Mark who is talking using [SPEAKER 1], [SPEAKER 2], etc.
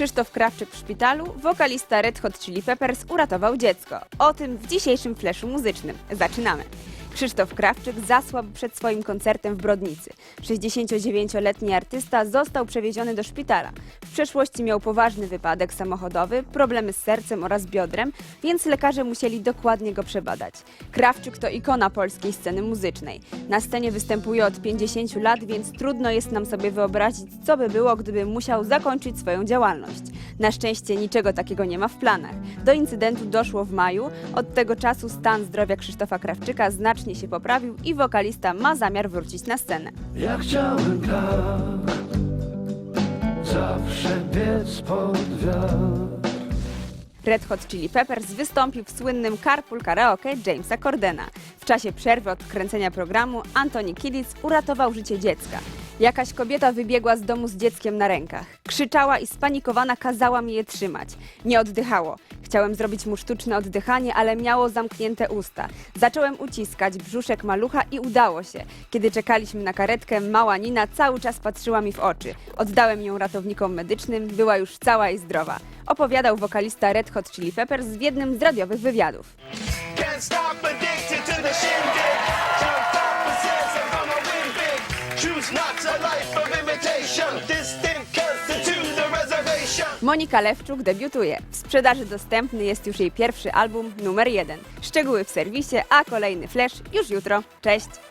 [SPEAKER 1] Krzysztof Krawczyk w szpitalu, wokalista Red Hot Chili Peppers uratował dziecko. O tym w dzisiejszym fleszu muzycznym. Zaczynamy. Krzysztof Krawczyk zasłabł przed swoim koncertem w Brodnicy. 69-letni artysta został przewieziony do szpitala. W przeszłości miał poważny wypadek samochodowy, problemy z sercem oraz biodrem, więc lekarze musieli dokładnie go przebadać. Krawczyk to ikona polskiej sceny muzycznej. Na scenie występuje od 50 lat, więc trudno jest nam sobie wyobrazić, co by było, gdyby musiał zakończyć swoją działalność. Na szczęście niczego takiego nie ma w planach. Do incydentu doszło w maju. Od tego czasu stan zdrowia Krzysztofa Krawczyka znacznie się poprawił i wokalista ma zamiar wrócić na scenę.
[SPEAKER 2] Ja chciałem tak Zawsze biec pod wiatr
[SPEAKER 1] Red Hot Chili Peppers wystąpił w słynnym Carpool Karaoke Jamesa Cordena. W czasie przerwy od kręcenia programu Anthony Kidditz uratował życie dziecka. Jakaś kobieta wybiegła z domu z dzieckiem na rękach. Krzyczała i spanikowana kazała mi je trzymać. Nie oddychało. Chciałem zrobić mu sztuczne oddychanie, ale miało zamknięte usta. Zacząłem uciskać brzuszek malucha i udało się. Kiedy czekaliśmy na karetkę, mała Nina cały czas patrzyła mi w oczy. Oddałem ją ratownikom medycznym, była już cała i zdrowa. Opowiadał wokalista Red Hot Chili Peppers w jednym z radiowych wywiadów. Monika Lewczuk debiutuje. W sprzedaży dostępny jest już jej pierwszy album, numer jeden. Szczegóły w serwisie, a kolejny flash już jutro. Cześć!